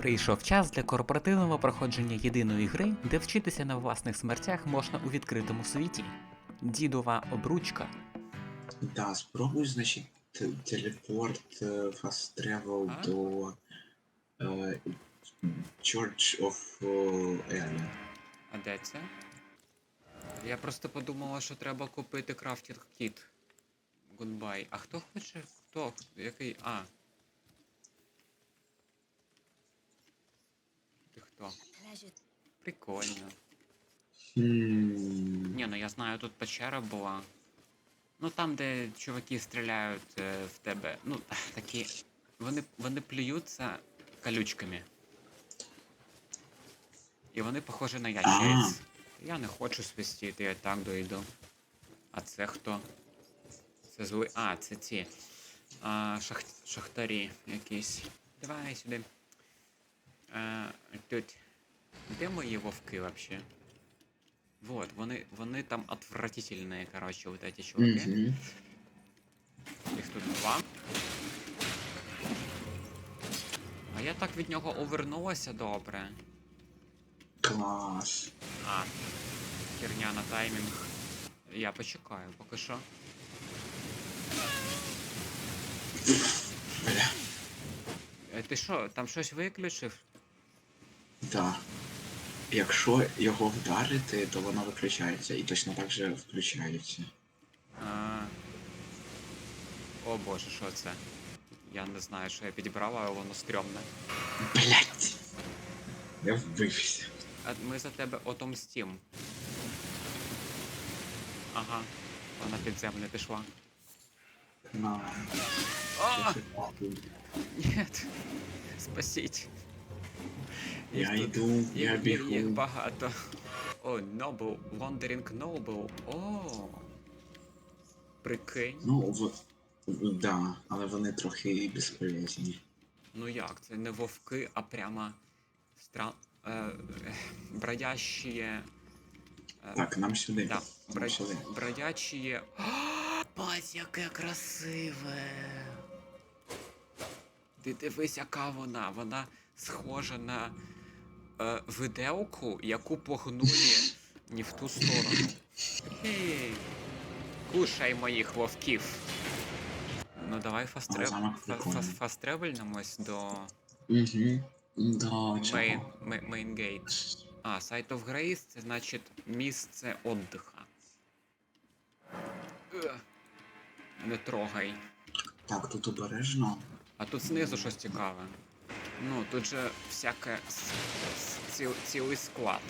Прийшов час для корпоративного проходження єдиної гри, де вчитися на власних смертях можна у відкритому світі. Дідова обручка. Да, спробуй, значить, телепорт е, fast travel А? до е, Church of N. А де це? Я просто подумала, що треба купити крафтінг кіт. Гудбай. А хто хоче? Хто? Який? А. Хто? Прикольно. Ні, ну я знаю, тут печера була. Ну там, де чуваки стріляють е, в тебе. Ну, такі. Вони, вони плюються колючками. І вони похожі на ящериць. Я не хочу свистіти, я так дойду. А це хто? Це зли. А, це ці. А, шах... Шахтарі якісь. Давай сюди. А, тут. Де мої вовки вообще? Вот, вони, вони там отвратительные, короче, вот эти чуваки. Мгм. Їх тут два. А я так від нього увернулася добре. Клас. А, херня на таймінг. Я почекаю, поки що. Бля. Е, Ти що, там щось виключив? Да. Якщо його вдарити, то воно виключається і точно так же включається. А... О боже, що це? Я не знаю, що я підібрав, але воно стрьомне. Блять. Я вбився. А ми за тебе отомстім. Ага, вона підземне пішла. На. А! Нет! Спасіть! Я тут- йду, я їх, їх, їх багато. О, Noble, Wandering Noble. О! Прикинь. Ну, в... да, але вони трохи безполезні. Ну як, це не вовки, а прямо стра... е, е, бродящие... е, Так, нам сюди. Да, Нам брод... сюди. бродячие... Бать, яке красиве! Ти дивись, яка вона. Вона схожа на е, виделку, яку погнули не в ту сторону. Ей, кушай моїх вовків. Ну давай прикольний. до Угу. Да, Main Gate. А, Site of Grace це значить місце отдиха. Е, Не трогай. Так, тут обережно. А тут знизу щось цікаве. Ну, тут же всяке ціл, цілий склад.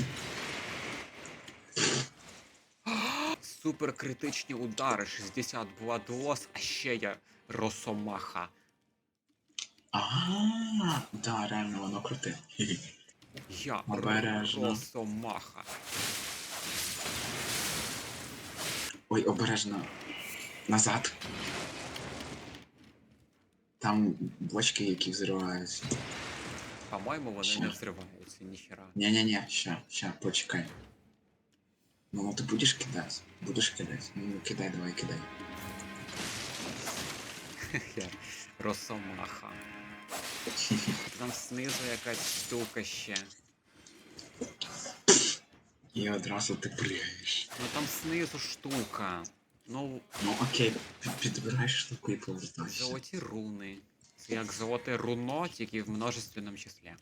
Супер критичні удари, 60 Bloodloss, а ще є Росомаха. А, да, реально воно круте. Я Обережно. Росомаха. Ой, обережно. Назад. Там бочки, які взриваються. По-моєму, вони Ще. не взриваються, ніхера. Ні-ні-ні, ща, ща, почекай. Ну, ну ти будеш кидати? Будеш кидати. Ну, кидай, давай, кидай. Хе, Росомаха. Там знизу якась штука ще. І одразу ти пригаєш. Ну там знизу штука. Ну, Ну окей, під- підбираєш штуку і повертайся. золоті руни. Це як золоте руно, тільки в множественному числі.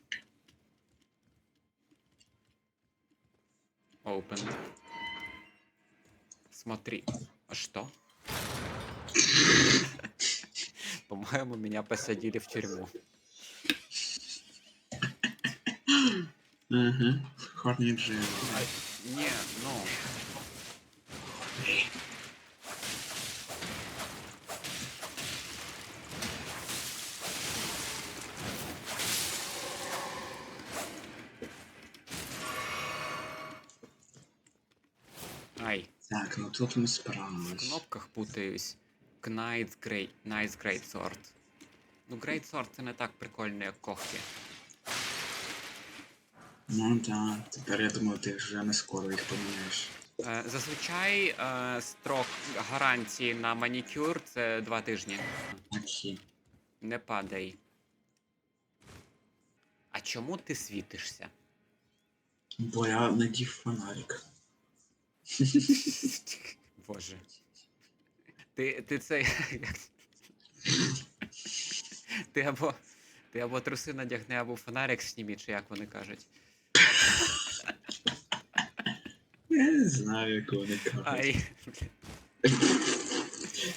Open. Смотри. А что? По-моему, меня посадили в тюрьму. Угу. Хорні джил. А, не, ну. Ай, Так, ну тут ми в справились. кнопках путаюсь. Knight's Great, Knight's Great Sword. Ну, Great Sword це не так прикольно, як когті. Ну да, тепер я думаю, ти вже не скоро їх поміняєш. Е, зазвичай е, строк гарантії на манікюр це два тижні. Окей. Не падай. А чому ти світишся? Бо я надів фонарик. Боже. Ти, ти це. Ти або. Ти або труси надягни, або фонарик сніми, чи як вони кажуть. Я не знаю, як вони кажуть. Ай.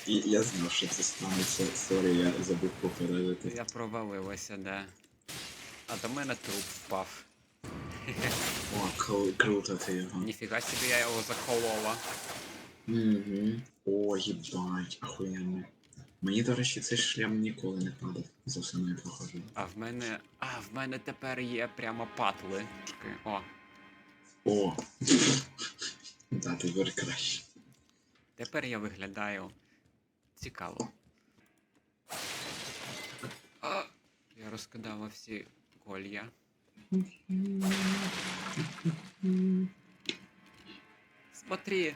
Я знав, що це станеться. Сорі, я забув попередити. Я проваливася, да. А до мене труп впав. Круто ти його. Ніфіга собі я його заколола. Угу. О, їбать, охуєнно. Мені, до речі, цей шлям ніколи не падав за все моє проходження. А в мене. А, в мене тепер є прямо патли. Чекай, О, О! Да, тепер краще. тепер я виглядаю цікаво. А, я розкидала всі колья. Смотри,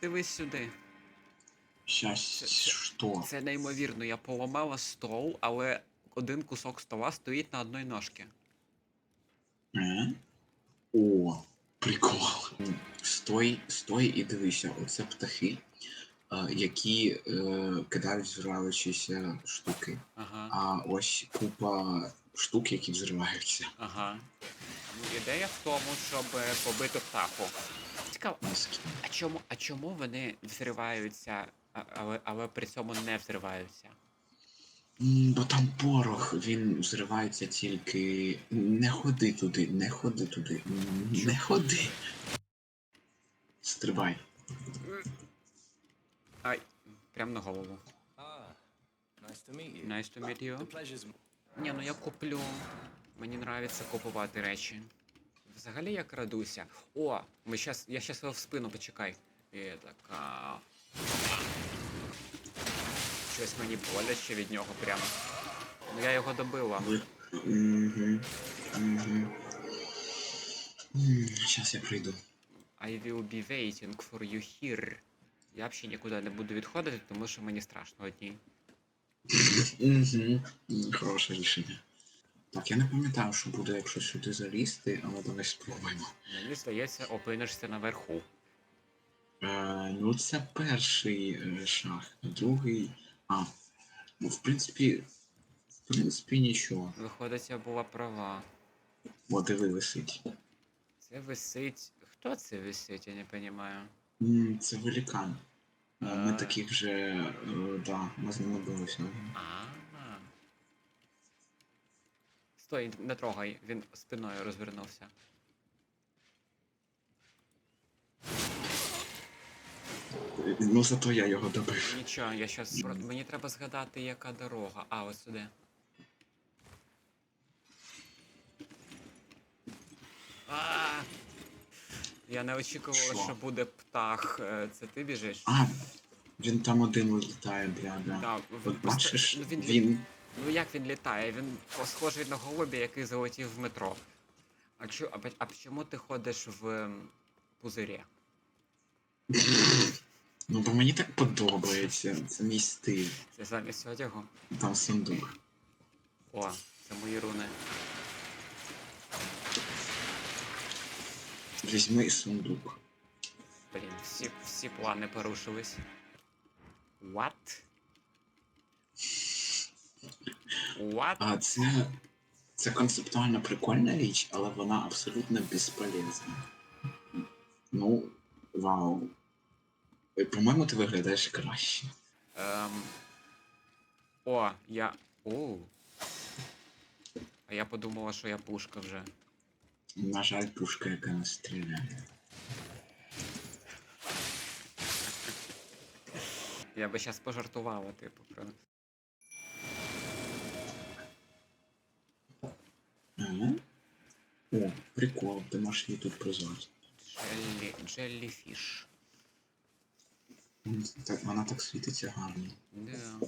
дивись сюди. Щас, Це- що? Це неймовірно, я поламала стол, але один кусок стола стоїть на одній ножці. Е? О, прикол. Стой, стой і дивися, оце птахи, а, які е, кидають взриваючіся штуки. Ага, А ось купа штук, які взриваються. ага. Ну, ідея в тому, щоб е, побити птаху. Цікаво, а чому, а чому вони взриваються, а- але, але при цьому не взриваються? М, Бо там порох, він взривається тільки. Не ходи туди, не ходи туди. м, Не ходи. Стрибай. Ай, прям на голову. Ah, nice to meet you. Nice to meet you. The pleasure's m- Ні, ну я куплю. Мені нравиться купувати речі. Взагалі я крадуся. О, ми щас, я щас в спину почекай. І така. Щось мені боляче від нього прямо. Ну я його добила. Зараз я прийду. I will be waiting for you here. Я взагалі нікуди не буду відходити, тому що мені страшно одній. Угу. Хороше рішення. Так, я не пам'ятаю, що буде, якщо сюди залізти, але давай спробуємо. Мені здається, опинишся наверху. Е, ну, це перший е, шаг. Другий. А. Ну, в принципі. В принципі, нічого. Виходить, я була права. О, диви висить. Це висить. Хто це висить, я не розумію. М, Це великан. Ми таких вже. е, Да, ми з ними билися. Стой, не трогай, він спиною розвернувся. Ну, зато я його добив. Нічого, я щас. Мені треба згадати, яка дорога. А, ось сюди. А! Я не очікувала, Що? що буде птах. Е, Це ти біжиш? А, він там один літає, бля, бля. Да, в- От просто- бачиш, ну, він, він. Ну як він літає? Він схожий на голубя, який залетів в метро. А, чо, а, а чому ти ходиш в ем, пузирі? Ну, бо мені так подобається. Це мій стиль. Це замість одягу? Там сундук. О, це мої руни. Візьми сундук. Блін, всі, всі плани порушились. What? What? А це. Це концептуально прикольна річ, але вона абсолютно безполезна. Ну, вау. Е, По-моєму, ти виглядаєш краще. Ем... О, я. Оу. А я подумала, що я пушка вже. На жаль, пушка, яка не стріляє. Я би щас пожартувала, типу, про. Ага. О, прикол, ти можеш її тут призвати. Джеллі. Джелліфіш. Так, вона так світиться гарно. Да.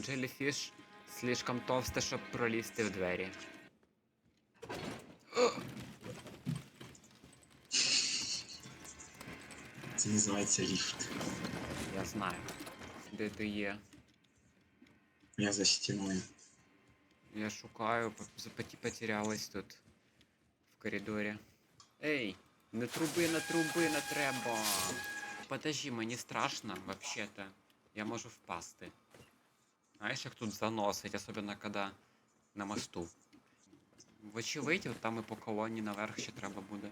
Джелліфіш слишком товсте, щоб пролізти в двері. Це називається ліфт. Я знаю. Де ти є? Я за стіною. Я шукаю, п- запоті- потерялась тут в коридорі. Ей, не труби, не труби, не треба. Подожди, мені страшно, вообще-то. Я можу впасти. Знаєш, як тут заносить, особливо коли на мосту. Вочевидь, от там і по колоні наверх ще треба буде.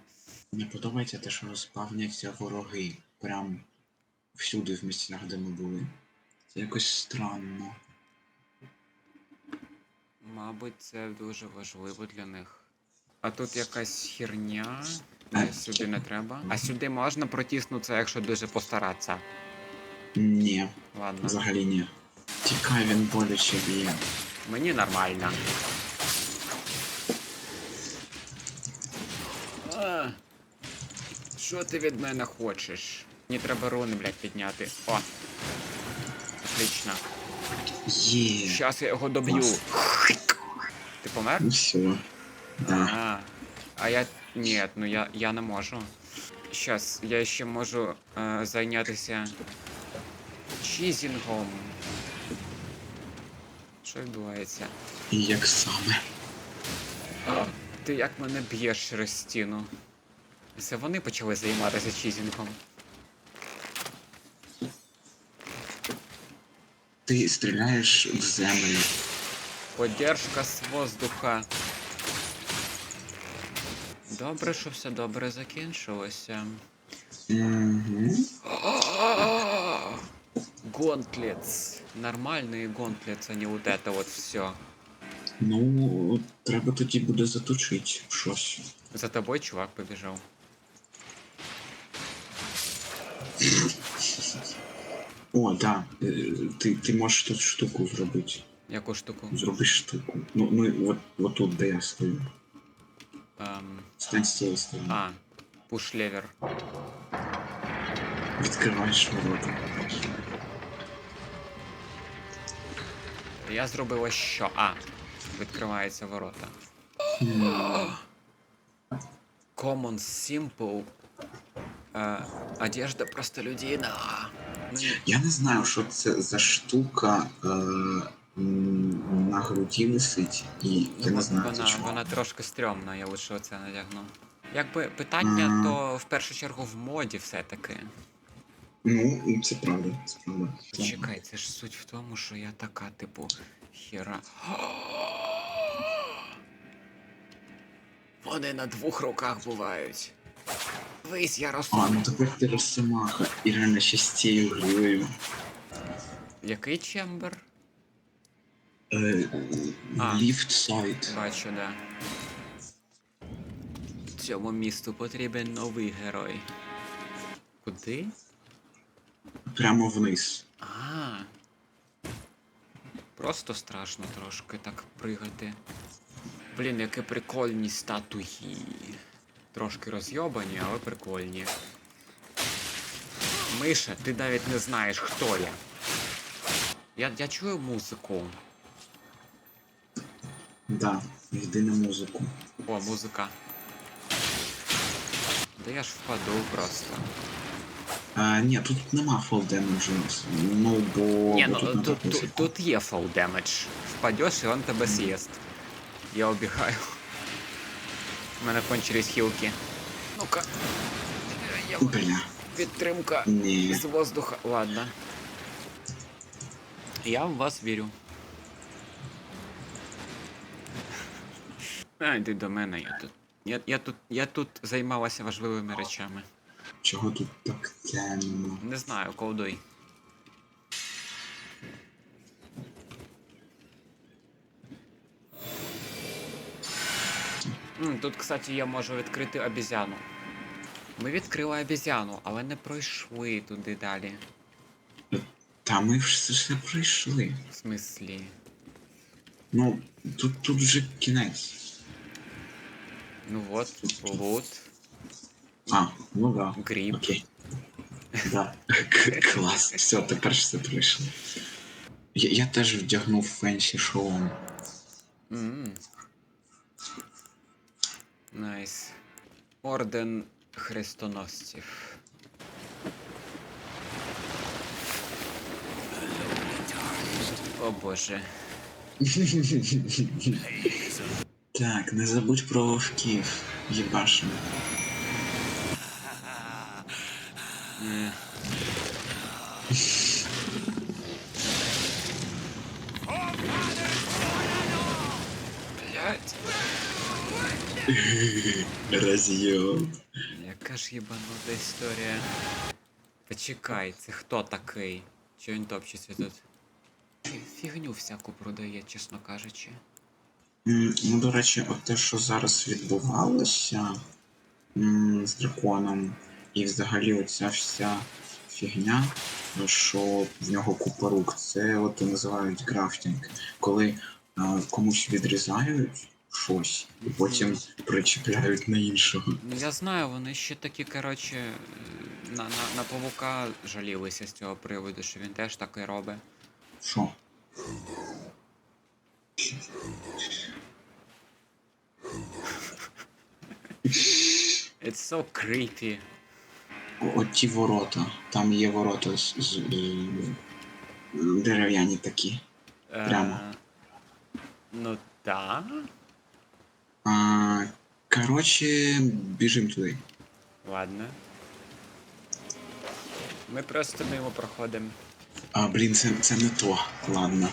Мені подобається те, що спавняться вороги. Прям всюди в місцях, де ми були. Це якось странно. Мабуть, це дуже важливо для них. А тут якась херня. Ні, сюди не треба. А сюди можна протиснутися, якщо дуже постаратися. Ні, Ладно. взагалі ні. Тікай, він боляче б'є. Мені нормально. Що ти від мене хочеш? Мені треба руни, блядь, підняти. О! Отлично. Є. Щас я його доб'ю. Ти помер? Ну все. Да. А, а я. Ні, ну я, я не можу. Щас, я ще можу е, зайнятися чізінгом. Що відбувається? І як саме. А, ти як мене б'єш через стіну? Це вони почали займатися чізінгом. Ти стріляєш в землю. Поддержка з воздуха. Добре, що все добре закінчилося. Угу. Гонтлетс. Нормальные гонтлетс, а не вот это вот все. Ну, треба тоді буде заточити щось. За тобой чувак побежал. О, да. Ти, ти можеш тут штуку зробити. Яку штуку? Зроби штуку. Ну, ну от, от тут, де я стою. Ем, Стань з цієї сторони. а, пуш-левер. Відкриваєш ворота. Я зробила що? А, відкриваються ворота. Common Simple. Е, одежда простолюдина. Ну. Я не знаю, що це за штука е, на груді висить, і я не знаю, вона, чого. вона трошки стрьомна, я лише оце надягну. Якби питання, Ага. то в першу чергу в моді все-таки. Ну, це правда, це правда. Чекай, це ж суть в тому, що я така, типу, хіра. Вони на двох руках бувають. Вись, я росту. А, ну тепер ти росомаха, і реально ще з цією гривою. Який чембер? Е, А. Ліфт сайт. Бачу, да. Цьому місту потрібен новий герой. Куди? Прямо вниз. А. Просто страшно трошки так пригати. Блін, які прикольні статуї. Трошки розйобані, але прикольні. Миша, ти навіть не знаєш, хто я. Я, я чую музику. Да, йди на музику. О, музика. Да я ж впаду просто. А, ні, тут нема fall damage. Ну, бо. Ні, бо ну тут, тут, тут, тут, є фол демедж. Впадеш і он тебе з'їсть. Я убігаю. У мене кончились хілки. Ну-ка. Я... Бля, Підтримка ні. з воздуха. Ладно. Я в вас вірю. А, йди до мене, я тут. Я, я тут. Я тут займалася важливими речами. Чого тут так темно? Не знаю, колдуй. Тут, кстати, я можу відкрити обізяну. Ми відкрили обізяну, але не пройшли туди далі. Та ми ж все, пройшли. В смислі. Ну, тут, тут вже кінець. Ну от, лут, А, ну да. гріб. Окей. Да. Клас. Все, тепер все пройшло. Я, я теж вдягнув фенсі шолом. М. Найс. Орден хрестоносців. О боже. Так, не забудь про вовків. Єбашим. М. Блять, Роз'єб. яка ж єбанута історія. Почекай, це хто такий? Чого він топчеться тут? Фігню всяку продає, чесно кажучи. Ну, до речі, от те, що зараз відбувалося з драконом, і взагалі оця вся фігня, що в нього купа рук, це от і називають графтинг. Коли комусь відрізають щось, і потім причіпляють на іншого. Ну я знаю, вони ще такі, коротше, е, на, на, на павука жалілися з цього приводу, що він теж таке робить. Що? It's so creepy. О- От ті ворота. Там є ворота з, з, з- дерев'яні такі. Прямо. Е, Ну так. А, коротше, біжим туди. Ладно. Ми просто мимо проходимо. А, блін, це, це не то. Ладно.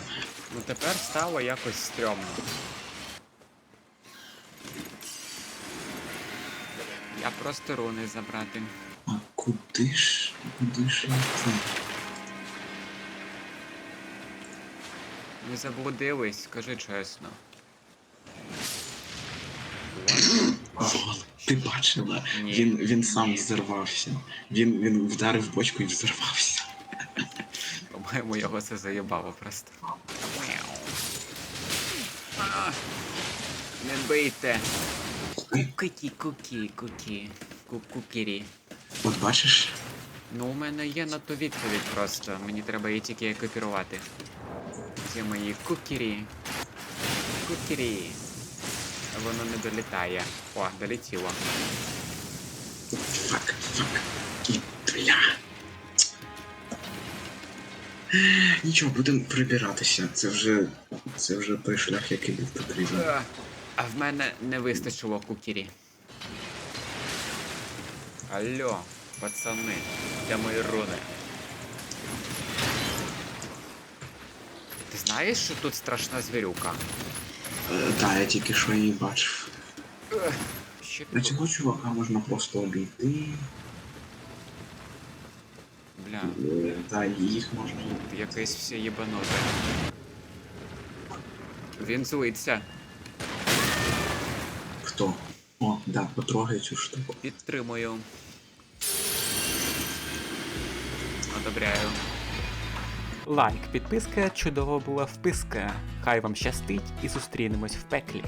Ну тепер стало якось стрьомно. Я просто руни забрати. А куди ж? Куди ж йти? Не заблудились, скажи чесно. Вол, ти бачила? Ні. Він, він сам Ні. взорвався. Він, він вдарив бочку і взорвався. По-моєму, його це заєбало просто. А, Не бийте. Кукі, кукі, кукі. Кукірі. От бачиш? Ну, у мене є на то відповідь просто. Мені треба її тільки екіпірувати. Це мої кукірі. Кукірі. Воно не долітає. О, долетіло. Фак, фак. І бля. Нічого, будемо прибиратися. Це вже. Це вже той шлях, який був потрібен. Е, А в мене не вистачило кукірі. Алло, пацани, де мої руни? Ти знаєш, що тут страшна звірюка? Так, я тільки що її бачив. Е, Ще А цього чувака можна просто обійти. Бля, Е, Та їх можна. якесь все єбануте. Він злиться. Хто? О, да, потрогай цю штуку. Підтримую. Одобряю. Лайк, підписка, чудово була вписка. Хай вам щастить і зустрінемось в пеклі.